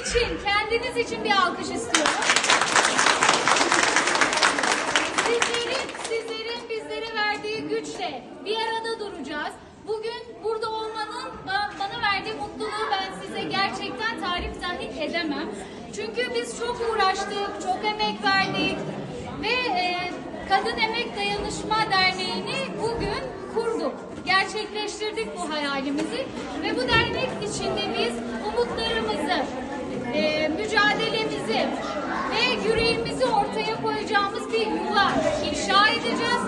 için, kendiniz için bir alkış istiyorum. Sizlerin, sizlerin bizlere verdiği güçle bir arada duracağız. Bugün burada olmanın ba- bana verdiği mutluluğu ben size gerçekten tarif dahi edemem. Çünkü biz çok uğraştık, çok emek verdik ve e, Kadın Emek Dayanışma Derneği'ni bugün kurduk. Gerçekleştirdik bu hayalimizi ve bu dernek içinde biz umutlarımızı, e, mücadelemizi ve yüreğimizi ortaya koyacağımız bir yuva inşa edeceğiz.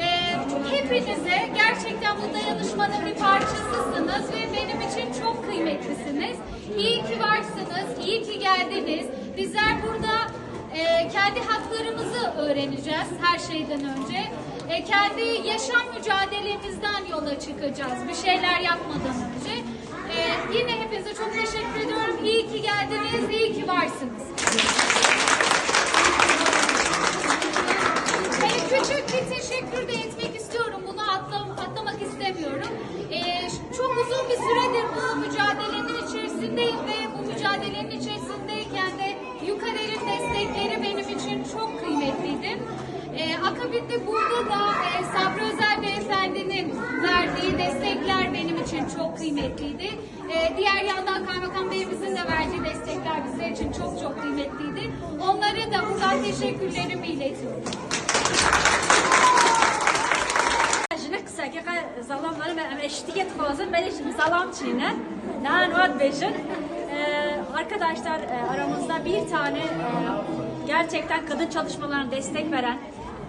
Ee, hepinize gerçekten bu dayanışmanın bir parçasısınız ve benim için çok kıymetlisiniz. İyi ki varsınız, iyi ki geldiniz. Bizler burada e, kendi haklarımızı öğreneceğiz her şeyden önce. E, kendi yaşam mücadelemizden yola çıkacağız bir şeyler yapmadan önce. E, yine hepinize çok teşekkür ediyorum. İyi ki geldiniz, iyi ki varsınız. Ee, küçük bir teşekkür de etmek istiyorum. Bunu atlam, atlamak istemiyorum. Ee, çok uzun bir süredir bu mücadelenin içerisindeyim ve bu mücadelenin içerisindeyken de Yukarı'nın destekleri benim için çok kıymetliydi. Ee, akabinde burada da kıymetliydi. E, diğer yandan Kaymakam Bey'imizin de verdiği destekler bizler için çok çok kıymetliydi. Onlara da buradan teşekkürlerimi iletiyorum. zalamları ben eşitlik fazla ben eşit zalam çiğne. Nahan Vat Bejin. Ee, arkadaşlar e, aramızda bir tane e, gerçekten kadın çalışmalarına destek veren,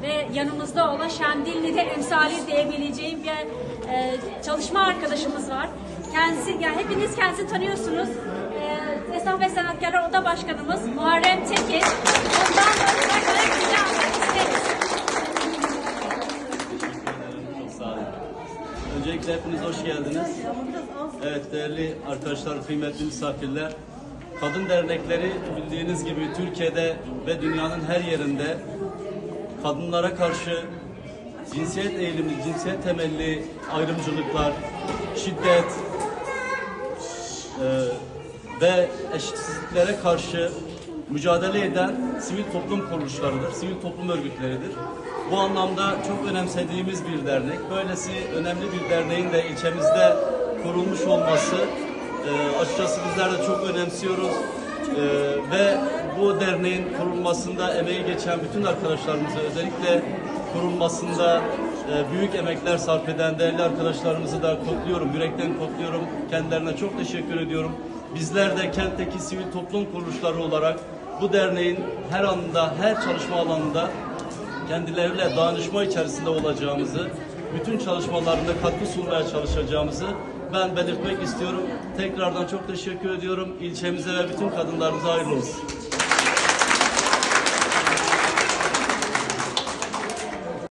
ve yanımızda olan Şendilli'de emsali diyebileceğim bir e, çalışma arkadaşımız var. Kendisi, yani hepiniz kendisini tanıyorsunuz. E, Esnaf ve Sanatkarlar Oda Başkanımız Muharrem Tekin. Ondan sonra gayet güzel anlatmak isteriz. Sağ. Öncelikle hepiniz hoş geldiniz. Evet değerli arkadaşlar, kıymetli misafirler. Kadın dernekleri bildiğiniz gibi Türkiye'de ve dünyanın her yerinde kadınlara karşı cinsiyet eğilimi, cinsiyet temelli ayrımcılıklar, şiddet e, ve eşitsizliklere karşı mücadele eden sivil toplum kuruluşlarıdır, sivil toplum örgütleridir. Bu anlamda çok önemsediğimiz bir dernek. Böylesi önemli bir derneğin de ilçemizde kurulmuş olması e, açıkçası bizler de çok önemsiyoruz. E, ve bu derneğin kurulmasında emeği geçen bütün arkadaşlarımızı özellikle kurulmasında e, büyük emekler sarf eden değerli arkadaşlarımızı da kutluyorum, yürekten kutluyorum. Kendilerine çok teşekkür ediyorum. Bizler de kentteki sivil toplum kuruluşları olarak bu derneğin her anda, her çalışma alanında kendileriyle danışma içerisinde olacağımızı, bütün çalışmalarında katkı sunmaya çalışacağımızı ben belirtmek istiyorum. Tekrardan çok teşekkür ediyorum. İlçemize ve bütün kadınlarımıza hayırlı olsun.